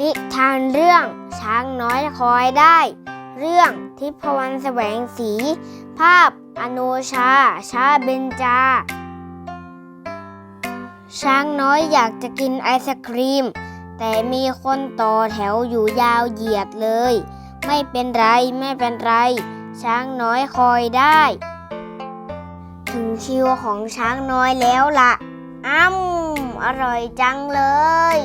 นิทานเรื่องช้างน้อยคอยได้ เรื่องทิพวรรณแสวงสี ภาพอโนชา ชาเบญจา ช้างน้อยอยากจะกินไอศครีม แต่มีคนต่อแถวอยู่ยาวเหยียดเลย ไม่เป็นไรไม่เป็นไร ช้างน้อยคอยได้ ถึงคิวของช้างน้อยแล้วล่ะอ้ำอร่อยจังเลย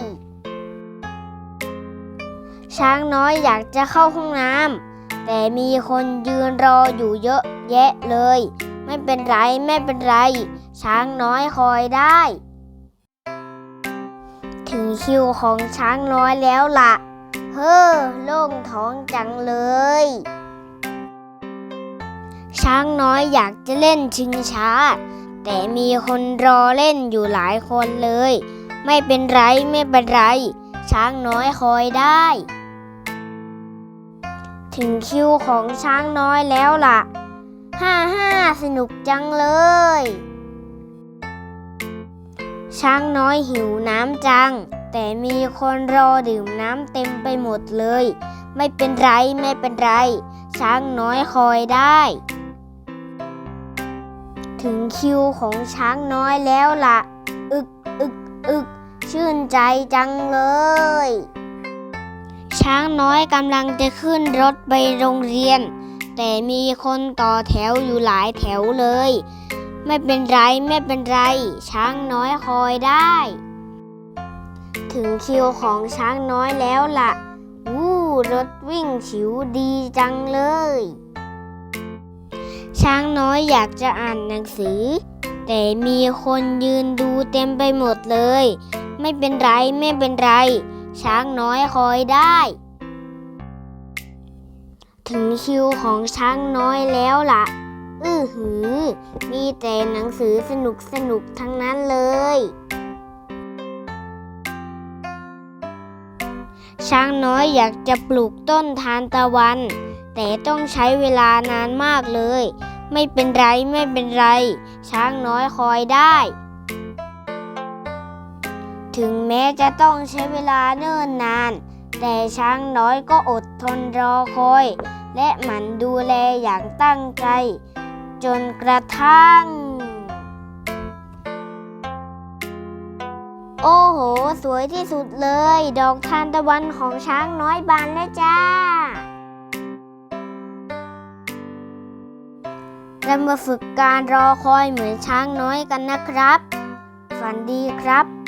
ช้างน้อยอยากจะเข้าห้องน้ำแต่มีคนยืนรออยู่เยอะแยะเลย ไม่เป็นไรไม่เป็นไร ช้างน้อยคอยได้ ถึงคิวของช้างน้อยแล้วล่ะ เฮ้อโล่งท้องจังเลย ช้างน้อยอยากจะเล่นชิงช้า แต่มีคนรอเล่นอยู่หลายคนเลย ไม่เป็นไรไม่เป็นไรช้างน้อยคอยได้ ถึงคิวของช้างน้อยแล้วล่ะ ฮ่าฮ่าสนุกจังเลย ช้างน้อยหิวน้ำจัง แต่มีคนรอดื่มน้ำเต็มไปหมดเลย ไม่เป็นไรไม่เป็นไร ช้างน้อยคอยได้ ถึงคิวของช้างน้อยแล้วล่ะ อึกอึกอึกชื่นใจจังเลย ช้างน้อยกำลังจะขึ้นรถไปโรงเรียน แต่มีคนต่อแถวอยู่หลายแถวเลย ไม่เป็นไรไม่เป็นไร ช้างน้อยคอยได้ ถึงคิวของช้างน้อยแล้วล่ะ วู้รถวิ่งฉิวดีจังเลย ช้างน้อยอยากจะอ่านหนังสือ แต่มีคนยืนดูเต็มไปหมดเลย ไม่เป็นไรไม่เป็นไรช้างน้อยคอยได้ ถึงคิวของช้างน้อยแล้วล่ะ อื้อหือ มีแต่หนังสือสนุกสนุกๆทั้งนั้นเลย ช้างน้อยอยากจะปลูกต้นทานตะวัน แต่ต้องใช้เวลานานมากเลย ไม่เป็นไรไม่เป็นไร ช้างน้อยคอยได้ ถึงแม้จะต้องใช้เวลาเนิ่นนาน แต่ช้างน้อยก็อด ทนรอคอย และหมั่นดูแลอย่างตั้งใจ จนกระทั่ง โอ้โห สวยที่สุดเลย ดอกทานตะวันของช้างน้อยบานแล้วจ้าเรามาฝึกการรอคอยเหมือนช้างน้อยกันนะครับ ฝันดีครับ